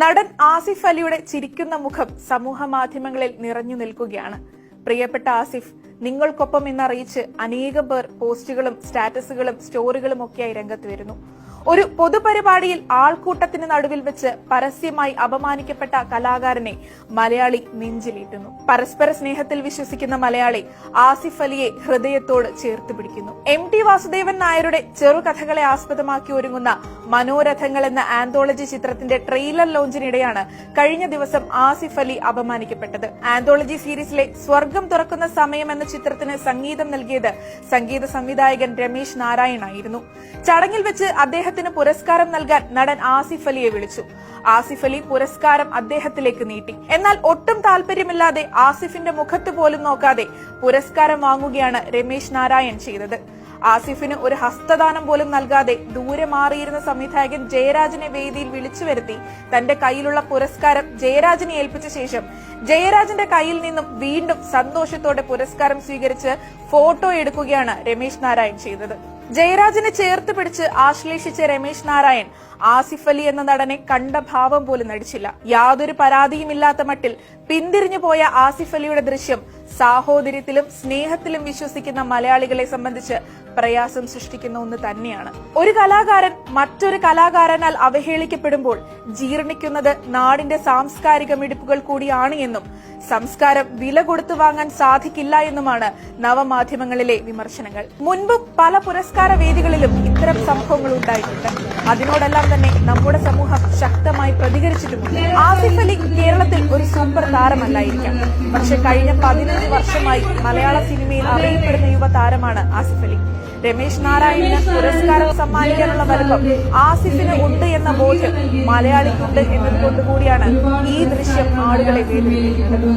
നടൻ ആസിഫ് അലിയുടെ ചിരിക്കുന്ന മുഖം സമൂഹ മാധ്യമങ്ങളിൽ നിറഞ്ഞു നിൽക്കുകയാണ്. പ്രിയപ്പെട്ട ആസിഫ് നിങ്ങൾക്കൊപ്പം എന്നറിയിച്ച് അനേകം പേർ പോസ്റ്റുകളും സ്റ്റാറ്റസുകളും സ്റ്റോറികളും ഒക്കെയായി രംഗത്ത് വരുന്നു. ഒരു പൊതുപരിപാടിയിൽ ആൾക്കൂട്ടത്തിന് നടുവിൽ വെച്ച് പരസ്യമായി അപമാനിക്കപ്പെട്ട കലാകാരനെ മലയാളി നെഞ്ചിലേറ്റുന്നു. പരസ്പര സ്നേഹത്തിൽ വിശ്വസിക്കുന്ന മലയാളി ആസിഫ് അലിയെ ഹൃദയത്തോട് ചേർത്ത് പിടിക്കുന്നു. എം ടി വാസുദേവൻ നായരുടെ ചെറുകഥകളെ ആസ്പദമാക്കി ഒരുങ്ങുന്ന മനോരഥങ്ങൾ എന്ന ആന്തോളജി ചിത്രത്തിന്റെ ട്രെയിലർ ലോഞ്ചിനിടെയാണ് കഴിഞ്ഞ ദിവസം ആസിഫ് അലി അപമാനിക്കപ്പെട്ടത്. ആന്തോളജി സീരീസിലെ സ്വർഗം തുറക്കുന്ന സമയം എന്ന ചിത്രത്തിന് സംഗീതം നൽകിയത് സംഗീത സംവിധായകൻ രമേശ് നാരായണായിരുന്നു. ചടങ്ങിൽ വെച്ച് അദ്ദേഹത്തിന് പുരസ്കാരം നൽകാൻ നടൻ ആസിഫ് അലിയെ വിളിച്ചു. ആസിഫ് അലി പുരസ്കാരം അദ്ദേഹത്തിലേക്ക് നീട്ടി. എന്നാൽ ഒട്ടും താല്പര്യമില്ലാതെ ആസിഫിന്റെ മുഖത്ത് പോലും നോക്കാതെ പുരസ്കാരം വാങ്ങുകയാണ് രമേശ് നാരായൺ ചെയ്തത്. ആസിഫിന് ഒരു ഹസ്തദാനം പോലും നൽകാതെ ദൂരെ മാറിയിരുന്ന സംവിധായകൻ ജയരാജനെ വേദിയിൽ വിളിച്ചു വരുത്തി തന്റെ കയ്യിലുള്ള പുരസ്കാരം ജയരാജനെ ഏൽപ്പിച്ച ശേഷം ജയരാജന്റെ കയ്യിൽ നിന്നും വീണ്ടും സന്തോഷത്തോടെ പുരസ്കാരം സ്വീകരിച്ച് ഫോട്ടോ എടുക്കുകയാണ് രമേശ് നാരായൺ ചെയ്തത്. ജയരാജനെ ചേർത്ത് പിടിച്ച് ആശ്ലേഷിച്ച രമേശ് നാരായൺ ആസിഫ് അലി എന്ന നടനെ കണ്ട ഭാവം പോലും നടിച്ചില്ല. യാതൊരു പരാതിയുമില്ലാത്ത മട്ടിൽ പിന്തിരിഞ്ഞു പോയ ആസിഫ് അലിയുടെ ദൃശ്യം സാഹോദര്യത്തിലും സ്നേഹത്തിലും വിശ്വസിക്കുന്ന മലയാളികളെ സംബന്ധിച്ച് പ്രയാസം സൃഷ്ടിക്കുന്ന ഒന്ന് തന്നെയാണ്. ഒരു കലാകാരൻ മറ്റൊരു കലാകാരനാൽ അവഹേളിക്കപ്പെടുമ്പോൾ ജീർണിക്കുന്നത് നാടിന്റെ സാംസ്കാരിക മിടിപ്പുകൾ കൂടിയാണ് എന്നും സംസ്കാരം വില കൊടുത്തു വാങ്ങാൻ സാധിക്കില്ല എന്നുമാണ് നവമാധ്യമങ്ങളിലെ വിമർശനങ്ങൾ. മുൻപും പല പുരസ്കാര വേദികളിലും ഇത്തരം സംഭവങ്ങൾ ഉണ്ടായിട്ടുണ്ട്. അതിനോടെല്ലാം തന്നെ നമ്മുടെ സമൂഹം ശക്തമായി പ്രതികരിച്ചിട്ടുണ്ട് ആസിഫ് അലി കേരളത്തിൽ ഒരു സൂപ്പർ താരമല്ലായിരിക്കാം. പക്ഷെ കഴിഞ്ഞ പതിനഞ്ച് വർഷമായി മലയാള സിനിമയിൽ അറിയപ്പെടുന്ന യുവതാരമാണ് ആസിഫ് അലി. രമേശ് നാരായണന് പുരസ്കാരം സമ്മാനിക്കാനുള്ള വലുപ്പം ആസിഫിന് ഉണ്ട് എന്ന ബോധ്യം മലയാളിക്കുണ്ട് എന്നതുകൊണ്ടുകൂടിയാണ് ഈ ദൃശ്യം ആളുകളെ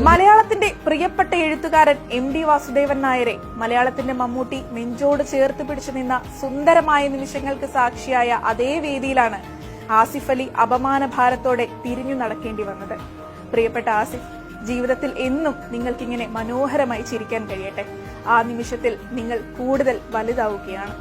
മലയാളത്തിന്റെ പ്രിയപ്പെട്ട എഴുത്തുകാരൻ എം ഡി വാസുദേവൻ നായരെ മലയാളത്തിന്റെ മമ്മൂട്ടി നെഞ്ചോട് ചേർത്ത് പിടിച്ചു നിന്ന സുന്ദരമായ നിമിഷങ്ങൾക്ക് സാക്ഷിയായ അതേ വേദിയിലാണ് ആസിഫ് അലി അപമാന ഭാരത്തോടെ തിരിഞ്ഞു നടക്കേണ്ടി വന്നത്. പ്രിയപ്പെട്ട ആസിഫ് ജീവിതത്തിൽ എന്നും നിങ്ങൾക്കിങ്ങനെ മനോഹരമായി ചിരിക്കാൻ കഴിയട്ടെ. ആ നിമിഷത്തിൽ നിങ്ങൾ കൂടുതൽ വലുതാവുകയാണ്.